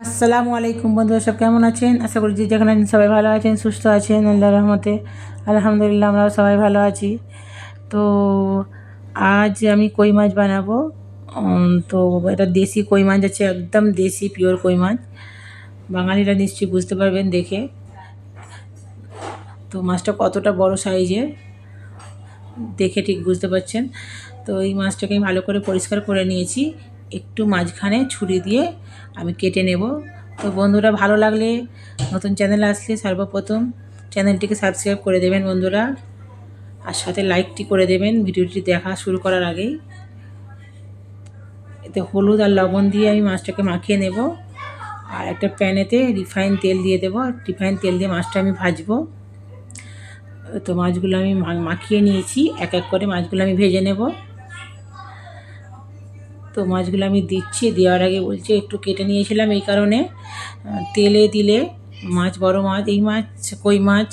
আসসালামু আলাইকুম বন্ধুরা, সব কেমন আছেন? আশা করি যে যেখানে আছেন সবাই ভালো আছেন, সুস্থ আছেন আল্লাহ রহমতে। আলহামদুলিল্লাহ, আমরাও সবাই ভালো আছি। তো আজ আমি কই মাছ বানাবো? তো এটা দেশি কই মাছ আছে, একদম দেশি পিওর কই মাছ। বাঙালিরা নিশ্চয়ই বুঝতে পারবেন দেখে। তো মাছটা কতটা বড় সাইজের? দেখে ঠিক বুঝতে পারছেন। তো এই মাছটাকে আমি ভালো করে পরিষ্কার করে নিয়েছি। একটু মাঝখানে ছুরি দিয়ে আমি কেটে নেব। তো বন্ধুরা, ভালো লাগলে নতুন চ্যানেল আসলে সর্বপ্রথম চ্যানেলটিকে সাবস্ক্রাইব করে দেবেন বন্ধুরা। আর সাথে লাইকটি করে দেবেন, ভিডিওটি দেখা শুরু করার আগেই। এতে হলুদ আর লবণ দিয়ে আমি মাছটাকে মাখিয়ে নেব। আর একটা প্যানেতে রিফাইন তেল দিয়ে দেবো। রিফাইন তেল দিয়ে মাছটা আমি ভাজবো। তো মাছগুলো আমি মাখিয়ে নিয়েছি। এক এক করে মাছগুলো আমি ভেজে নেব। তো মাছগুলো আমি দিচ্ছি, দেওয়ার আগে বলছি একটু কেটে নিয়েছিলাম এই কারণে। তেলে দিলে মাছ, বড় মাছ, এই মাছ, কই মাছ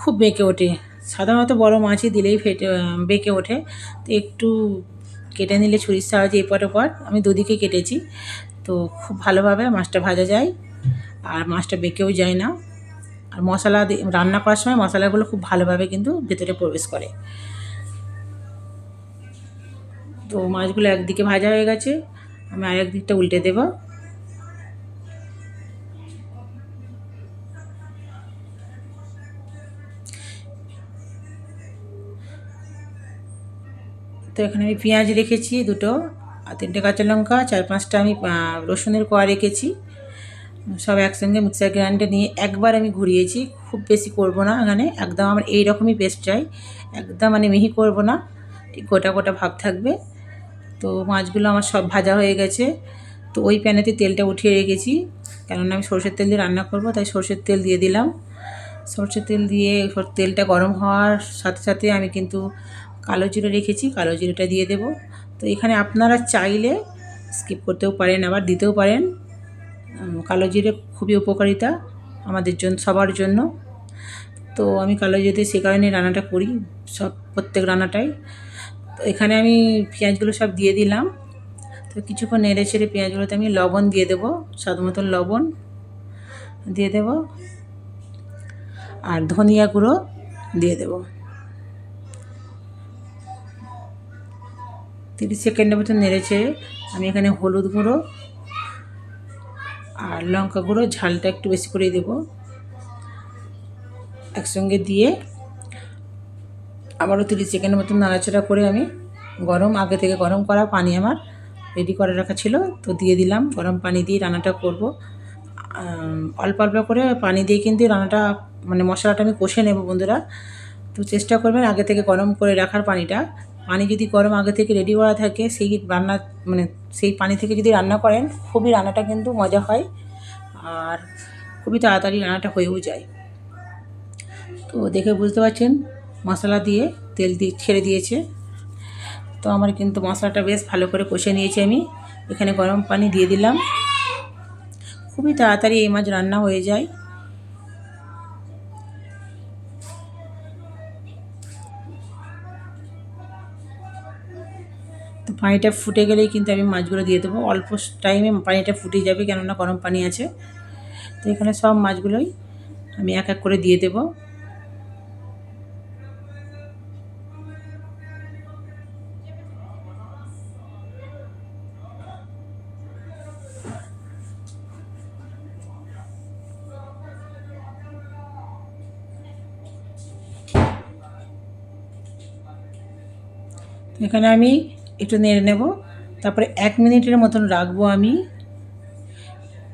খুব বেঁকে ওঠে। সাধারণত বড় মাছই দিলেই ফেটে বেঁকে ওঠে। তো একটু কেটে নিলে ছুরির সাহায্যে এপট ওপট আমি দুদিকে কেটেছি। তো খুব ভালোভাবে মাছটা ভাজা যায়, আর মাছটা বেঁকেও যায় না। আর মশলা রান্না করার সময় মশলাগুলো খুব ভালোভাবে কিন্তু ভেতরে প্রবেশ করে। তো মাছগুলো একদিকে ভাজা হয়ে গেছে, আমি আর একদিকটা উল্টে দেব। তো এখানে আমি পেঁয়াজ রেখেছি দুটো আর তিনটে কাঁচা লঙ্কা, চার পাঁচটা আমি রসুনের কোয়া রেখেছি। সব একসঙ্গে মিক্সার গ্রাইন্ডার নিয়ে একবার আমি ঘুরিয়েছি, খুব বেশি করব না এখানে, একদম আমার এই রকমই পেস্ট চাই, একদম মানে মিহি করব না গোটা গোটা ভাব থাকবে। তো মাছগুলো আমার সব ভাজা হয়ে গেছে। তো ওই প্যানেতে তেলটা উঠিয়ে রেখেছি। কেননা আমি সরষের তেল দিয়ে রান্না করব, তাই সরষের তেল দিয়ে দিলাম। সরষের তেল দিয়ে তেলটা গরম হওয়ার সাথে সাথে আমি কিন্তু কালো জিরে রেখেছি, কালো জিরেটা দিয়ে দেব। তো এখানে আপনারা চাইলে স্কিপ করতেও পারেন, আবার দিতেও পারেন। কালো জিরে খুবই উপকারিতা আমাদের জন্য সবার জন্য। তো আমি কালো জিরে সে কারণে রান্নাটা করি, সব, প্রত্যেক রান্নাটাই। তো এখানে আমি পেঁয়াজগুলো সব দিয়ে দিলাম। তো কিছুক্ষণ নেড়ে ছেড়ে পেঁয়াজগুলোতে আমি লবণ দিয়ে দেবো, স্বাদ মতন লবণ দিয়ে দেব। আর ধনিয়া গুঁড়ো দিয়ে দেব। তিরিশ সেকেন্ডের নেড়ে ছেড়ে আমি এখানে হলুদ গুঁড়ো আর লঙ্কা গুঁড়ো ঝালটা একটু বেশি করে দেবো। একসঙ্গে দিয়ে আবারও তিরিশ চিকেনের মতন নাড়াচাড়া করে আমি গরম, আগে থেকে গরম করা পানি আমার রেডি করে রাখা ছিল। তো দিয়ে দিলাম, গরম পানি দিয়ে রান্নাটা করব। অল্প অল্প করে পানি দিয়ে কিন্তু রান্নাটা মানে মশলাটা আমি কষে নেব বন্ধুরা। তো চেষ্টা করবেন আগে থেকে গরম করে রাখার পানিটা। পানি যদি গরম আগে থেকে রেডি করা থাকে, সেই রান্না মানে সেই পানি থেকে যদি রান্না করেন, খুবই রান্নাটা কিন্তু মজা হয় আর খুবই তাড়াতাড়ি রান্নাটা হয়েও যায়। তো দেখে বুঝতে পারছেন? মশলা দিয়ে তেল দিয়ে ছেড়ে দিয়েছে। তো আমার কিন্তু মশলাটা বেশ ভালো করে কষে নিয়েছি আমি। এখানে গরম পানি দিয়ে দিলাম। খুবই তাড়াতাড়ি এই মাছ রান্না হয়ে যায়। তো পানিটা ফুটে গেলেই কিন্তু আমি মাছগুলো দিয়ে দেবো। অল্প টাইমে পানিটা ফুটে যাবে কেননা গরম পানি আছে। তো এখানে সব মাছগুলোই আমি এক এক করে দিয়ে দেবো। এখানে আমি একটু নেড়ে নেব। তারপরে এক মিনিটের মতন রাখব আমি।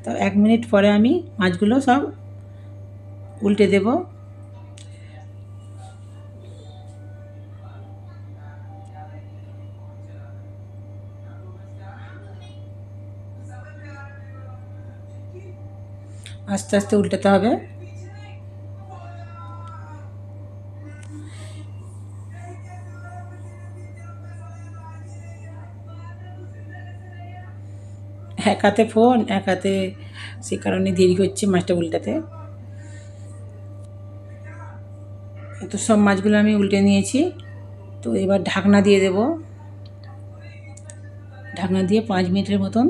তো এক মিনিট পরে আমি মাছগুলো সব উল্টে দেব। আস্তে আস্তে উল্টাতে হবে। এক হাতে ফোন, এক হাতে সে কারণে দেরি হচ্ছে মাছটা উল্টাতে। তো সব মাছগুলো আমি উল্টে নিয়েছি। তো এবার ঢাকনা দিয়ে দেব। ঢাকনা দিয়ে পাঁচ মিনিটের মতন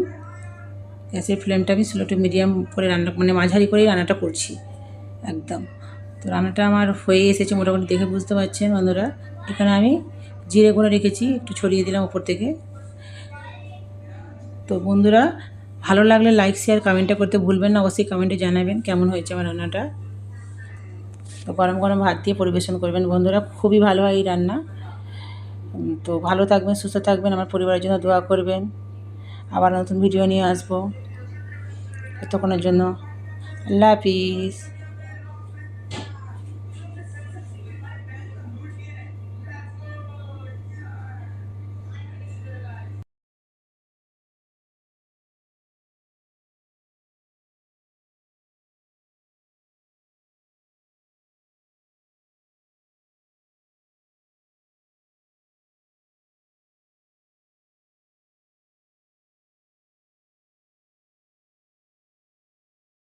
গ্যাসের ফ্লেমটা আমি স্লো টু মিডিয়াম করে রান্না মানে মাঝারি করেই রান্নাটা করছি, একদম। তো রান্নাটা আমার হয়ে এসেছে মোটামুটি দেখে বুঝতে পারছেন বন্ধুরা। এখানে আমি জিরে গুঁড়ো রেখেছি, একটু ছড়িয়ে দিলাম উপর থেকে। তো বন্ধুরা, ভালো লাগলে লাইক শেয়ার কমেন্টটা করতে ভুলবেন না। অবশ্যই কমেন্টে জানাবেন কেমন হয়েছে আমার রান্নাটা। তো গরম গরম ভাত দিয়ে পরিবেশন করবেন বন্ধুরা, খুবই ভালো হয় এই রান্না। তো ভালো থাকবেন, সুস্থ থাকবেন, আমার পরিবারের জন্য দোয়া করবেন। আবার নতুন ভিডিও নিয়ে আসব। ততক্ষণের জন্য আল্লাহ হাফিজ।